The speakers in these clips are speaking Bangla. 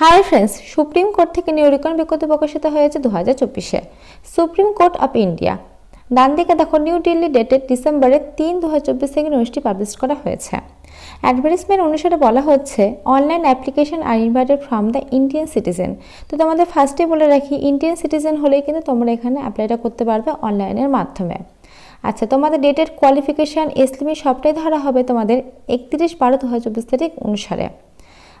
হাই ফ্রেন্ডস, সুপ্রিম কোর্ট থেকে নিউরিকন বিজ্ঞপ্তি প্রকাশিত হয়েছে দু হাজার চব্বিশে। Supreme court of India. ডান দিকে দেখো, নিউ দিল্লি ডেটেড ডিসেম্বরের তিন দু হাজার চব্বিশ থেকে নোটিশটি পাবলিশ করা হয়েছে। অ্যাডভার্টাইজমেন্ট অনুসারে বলা হচ্ছে online application are invited from the Indian citizen তো তোমাদের ফার্স্টে বলে রাখি ইন্ডিয়ান সিটিজেন হলেই কিন্তু তোমরা এখানে অ্যাপ্লাইটা করতে পারবে অনলাইনের মাধ্যমে। আচ্ছা তোমাদের ডেটেড কোয়ালিফিকেশান এসলিমি সবটাই ধরা হবে তোমাদের একত্রিশ বারো দু হাজার চব্বিশ তারিখ অনুসারে।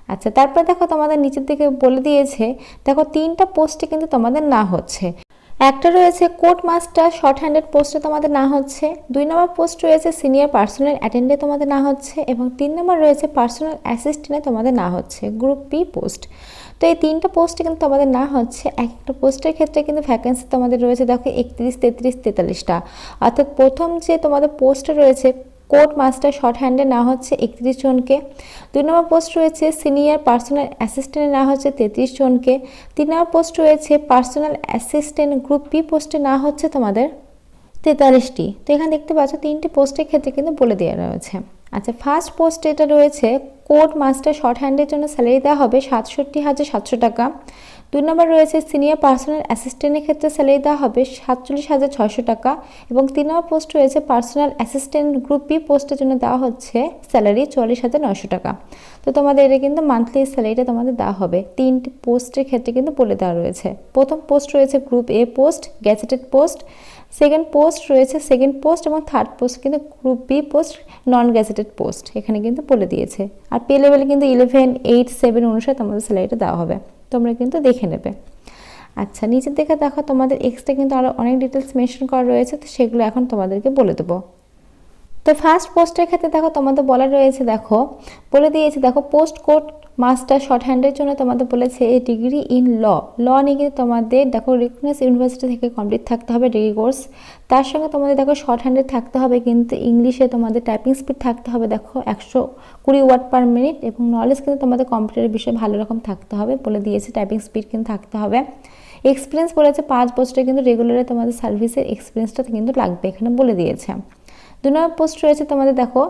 আচ্ছা তারপর দেখো তোমাদের নিচের দিকে বলে দিয়েছে, দেখো তিনটা পোস্টে কিন্তু তোমাদের না হচ্ছে। একটা রয়েছে কোর্ট মাস্টার শর্ট হ্যান্ডেড পোস্টে তোমাদের না হচ্ছে, দুই নম্বর পোস্ট রয়েছে সিনিয়র পার্সোনাল অ্যাটেন্ডে তোমাদের না হচ্ছে, এবং তিন নম্বর রয়েছে পার্সোনাল অ্যাসিস্ট্যান্টে তোমাদের না হচ্ছে গ্রুপ পি পোস্ট তো এই তিনটা পোস্টে কিন্তু তোমাদের না হচ্ছে, এক একটা পোস্টের ক্ষেত্রে কিন্তু ভ্যাকেন্সি তোমাদের রয়েছে, দেখো একত্রিশ, তেত্রিশ, তেতাল্লিশটা। অর্থাৎ প্রথম যে তোমাদের পোস্টে রয়েছে কোর্ট মাস্টার শর্ট হ্যান্ডে না হচ্ছে একত্রিশ জনকে। দুই নম্বর পোস্ট রয়েছে সিনিয়র পার্সোনাল অ্যাসিস্ট্যান্টে না হচ্ছে তেত্রিশ জনকে। তিন নম্বর পোস্ট রয়েছে পার্সোনাল অ্যাসিস্ট্যান্ট গ্রুপ বি পোস্টে না হচ্ছে তোমাদের তেতাল্লিশটি। তো এখানে দেখতে পাচ্ছ তিনটি পোস্টের ক্ষেত্রে কিন্তু বলে দেওয়া রয়েছে। আচ্ছা ফার্স্ট পোস্ট এটা রয়েছে, কোর্ট মাস্টার শর্ট হ্যান্ডের জন্য স্যালারি দেওয়া হবে সাতষট্টি হাজার সাতশো টাকা। দুই নম্বর রয়েছে সিনিয়র পার্সোনাল অ্যাসিস্ট্যান্টের ক্ষেত্রে স্যালারি দেওয়া হবে সাতচল্লিশ হাজার ছয়শো টাকা এবং তিন নম্বর পোস্ট রয়েছে পার্সোনাল অ্যাসিস্ট্যান্ট গ্রুপ বি পোস্টের জন্য দেওয়া হচ্ছে স্যালারি চল্লিশ হাজার নয়শো টাকা। তো তোমাদের এটা কিন্তু মান্থলি স্যালারিটা তোমাদের দেওয়া হবে। তিনটি পোস্টের ক্ষেত্রে কিন্তু বলে দেওয়া রয়েছে। প্রথম পোস্ট রয়েছে group A post gazetted post second post রয়েছে সেকেন্ড পোস্ট এবং থার্ড পোস্ট কিন্তু group B post non gazetted post এখানে কিন্তু বলে দিয়েছে। আর পে লেভেলে কিন্তু ইলেভেন এইট সেভেন অনুসারে তোমাদের স্যালারিটা দেওয়া হবে। তোমরা কিন্তু দেখে নেবে। আচ্ছা নিচের দিকে দেখো, তোমাদের এক্সট্রা কিন্তু আরও অনেক ডিটেলস মেনশন করা রয়েছে, তো সেগুলো এখন তোমাদেরকে বলে দেবো। তো ফার্স্ট পোস্টের ক্ষেত্রে দেখো, তোমাদের বলা রয়েছে, দেখো, বলে দিয়েছে, দেখো পোস্ট কোড মাস্টার শর্ট হ্যান্ডের জন্য তোমাদের বলেছে ডিগ্রি ইন ল ল নিয়ে কিন্তু তোমাদের দেখো রিকগনাইজ ইউনিভার্সিটি থেকে কমপ্লিট থাকতে হবে ডিগ্রি কোর্স তার সঙ্গে তোমাদের দেখো শর্ট হ্যান্ডে থাকতে হবে কিন্তু ইংলিশে তোমাদের টাইপিং স্পিড থাকতে হবে দেখো একশো কুড়ি ওয়ার্ড পার মিনিট এবং নলেজ কিন্তু তোমাদের কম্পিউটারের বিষয়ে ভালো রকম থাকতে হবে বলে দিয়েছে টাইপিং স্পিড কিন্তু থাকতে হবে। এক্সপিরিয়েন্স বলেছে পাঁচ বছরে কিন্তু রেগুলারে তোমাদের সার্ভিসের এক্সপিরিয়েন্সটা কিন্তু লাগবে এখানে বলে দিয়েছে। দু নম্বর পোস্ট রয়েছে তোমাদের, দেখো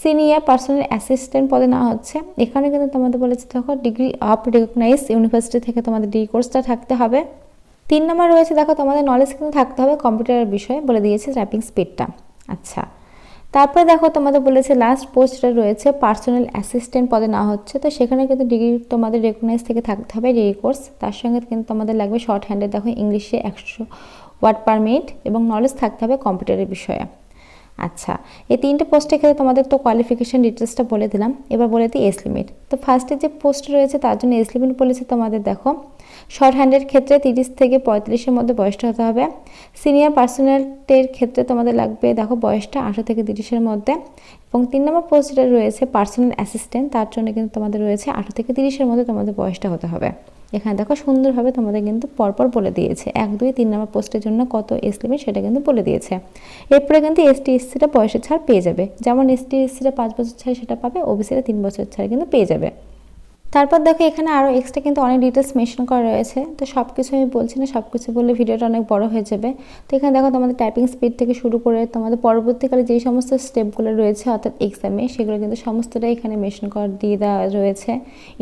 সিনিয়র পার্সোনাল অ্যাসিস্ট্যান্ট পদে না হচ্ছে। এখানে কিন্তু তোমাদের বলেছে, দেখো ডিগ্রি অফ রেকগনাইজ ইউনিভার্সিটি থেকে তোমাদের ডিগ্রি কোর্সটা থাকতে হবে। তিন নম্বর রয়েছে, দেখো, তোমাদের নলেজ কিন্তু থাকতে হবে কম্পিউটারের বিষয়ে, বলে দিয়েছে টাইপিং স্পিডটা আচ্ছা। তারপরে দেখো, তোমাদের বলেছে লাস্ট পোস্টটা রয়েছে পার্সোনাল অ্যাসিস্ট্যান্ট পদে না হচ্ছে। তো সেখানে কিন্তু ডিগ্রি তোমাদের রেকগনাইজ থেকে থাকতে হবে ডিগ্রি কোর্স তার সঙ্গে কিন্তু তোমাদের লাগবে শর্ট হ্যান্ডে দেখো ইংলিশে একশো ওয়ার্ড পার মিনিট এবং নলেজ থাকতে হবে কম্পিউটারের বিষয়ে। আচ্ছা এই তিনটে পোস্টের ক্ষেত্রে তোমাদের তো কোয়ালিফিকেশান ডিটেলসটা বলে দিলাম। এবার বলে দিই এজ লিমিট তো ফার্স্টে যে পোস্ট রয়েছে, তার জন্য এজ লিমিট বলেছে তোমাদের দেখো। শর্ট হ্যান্ডের ক্ষেত্রে তিরিশ থেকে পঁয়ত্রিশের মধ্যে বয়সটা হতে হবে। সিনিয়র পার্সোনালটের ক্ষেত্রে তোমাদের লাগবে, দেখো বয়সটা আঠারো থেকে তিরিশের মধ্যে। এবং তিন নম্বর পোস্ট যেটা রয়েছে পার্সোনাল অ্যাসিস্ট্যান্ট তার জন্য কিন্তু তোমাদের রয়েছে আঠারো থেকে তিরিশের মধ্যে তোমাদের বয়সটা হতে হবে। এখানে দেখো সুন্দরভাবে তোমাদের কিন্তু পরপর বলে দিয়েছে। এক, দুই, তিন নম্বর পোস্টের জন্য কত এস লিমিট সেটা কিন্তু বলে দিয়েছে। এরপরে কিন্তু এসটি এসসিটা বয়সের ছাড় পেয়ে যাবে। যেমন এসটি এসসিটা পাঁচ বছর ছাড় সেটা পাবে ওবিসিটা তিন বছর ছাড় কিন্তু পেয়ে যাবে। তারপর দেখো এখানে আরও এক্সট্রা কিন্তু অনেক ডিটেলস মেনশন করা রয়েছে। তো সব কিছু আমি বলছি না সব কিছু বললে ভিডিওটা অনেক বড় হয়ে যাবে। তো এখানে দেখো তোমাদের টাইপিং স্পিড থেকে শুরু করে তোমাদের পরবর্তীকালে যেই সমস্ত স্টেপগুলো রয়েছে, অর্থাৎ এক্সামে সেগুলো কিন্তু সমস্তটাই এখানে মেনশন করা দিয়ে দেওয়া রয়েছে।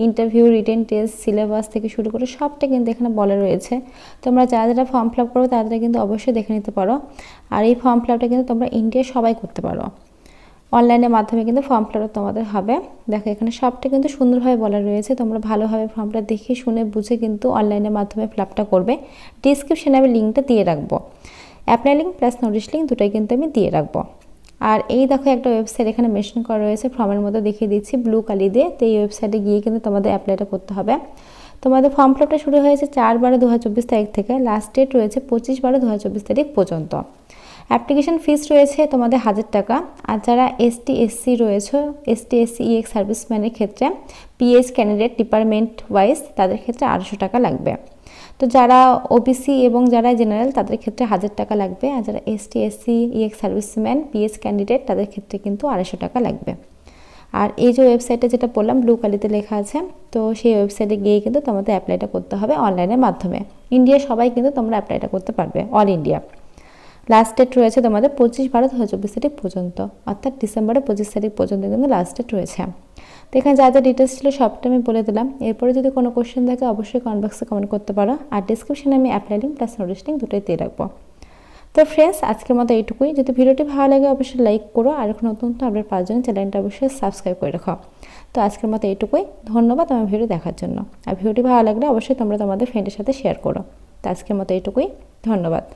ইন্টারভিউ রিটেন টেস্ট সিলেবাস থেকে শুরু করে সবটা কিন্তু এখানে বলা রয়েছে। তোমরা যারা যারা ফর্ম ফিল আপ করো তাদের কিন্তু অবশ্যই দেখে নিতে পারো। আর এই ফর্ম ফিল আপটা কিন্তু তোমরা ইন্ডিয়ায় সবাই করতে পারো। অনলাইনের মাধ্যমে কিন্তু ফর্ম ফিল তোমাদের হবে। দেখো, এখানে সবটা কিন্তু সুন্দরভাবে বলা রয়েছে। তোমরা ভালোভাবে ফর্মটা দেখে শুনে বুঝে কিন্তু অনলাইনের মাধ্যমে ফিল আপটা করবে। ডিসক্রিপশানে আমি লিঙ্কটা দিয়ে রাখব। Apply link plus notice link দুটোই কিন্তু আমি দিয়ে রাখব। আর এই দেখো একটা ওয়েবসাইট এখানে মেনশন করা রয়েছে ফর্মের মধ্যে দেখিয়ে দিচ্ছি ব্লু কালি দিয়ে। তো এই ওয়েবসাইটে গিয়ে কিন্তু তোমাদের অ্যাপ্লাইটা করতে হবে। তোমাদের ফর্ম ফিল আপটা শুরু হয়েছে চার বারো দু তারিখ থেকে। লাস্ট ডেট রয়েছে পঁচিশ বারো দু তারিখ পর্যন্ত। অ্যাপ্লিকেশন ফিস রয়েছে তোমাদের হাজার টাকা। আর যারা এসটি এসসি রয়েছে এসটি এসসি ইএক্স সার্ভিসম্যানের ক্ষেত্রে পিএইচ ক্যান্ডিডেট ডিপার্টমেন্ট ওয়াইজ তাদের ক্ষেত্রে আড়াইশো টাকা লাগবে। তো যারা ওবিসি এবং যারা জেনারেল তাদের ক্ষেত্রে হাজার টাকা লাগবে, আর যারা ST SC ex serviceman PH candidate তাদের ক্ষেত্রে কিন্তু আড়াইশো টাকা লাগবে। আর এই যে ওয়েবসাইটে যেটা বললাম ব্লু কালিতে লেখা আছে, তো সেই ওয়েবসাইটে গিয়ে কিন্তু তোমাদের অ্যাপ্লাইটা করতে হবে অনলাইনের মাধ্যমে। ইন্ডিয়া সবাই কিন্তু তোমরা অ্যাপ্লাইটা করতে পারবে অল ইন্ডিয়া লাস্ট ডেট রয়েছে তোমাদের পঁচিশ বারো দু হাজার চব্বিশ তারিখ পর্যন্ত, অর্থাৎ ডিসেম্বরের পঁচিশ তারিখ পর্যন্ত কিন্তু লাস্ট ডেট রয়েছে। তো এখানে যা যা ডিটেলস ছিল সবটা আমি বলে দিলাম। এরপরে যদি কোনো কোশ্চেন থাকে, অবশ্যই কমেন্ট বক্সে কমেন্ট করতে পারো। আর ডিসক্রিপশনে আমি apply link plus notice link দুটোই দিয়ে রাখব। তো ফ্রেন্ডস আজকের মতো এইটুকুই। যদি ভিডিওটি ভালো লাগে, অবশ্যই লাইক করো। আর এখন নতুন নতুন আপডেট পাওয়ার জন্য চ্যানেলটা অবশ্যই সাবস্ক্রাইব করে রাখো। তো আজকের মতো এইটুকুই। ধন্যবাদ আমার ভিডিও দেখার জন্য। আর ভিডিওটি ভালো লাগলে অবশ্যই তোমরা তোমাদের ফ্রেন্ডের সাথে শেয়ার করো। তো আজকের মতো এইটুকুই। ধন্যবাদ।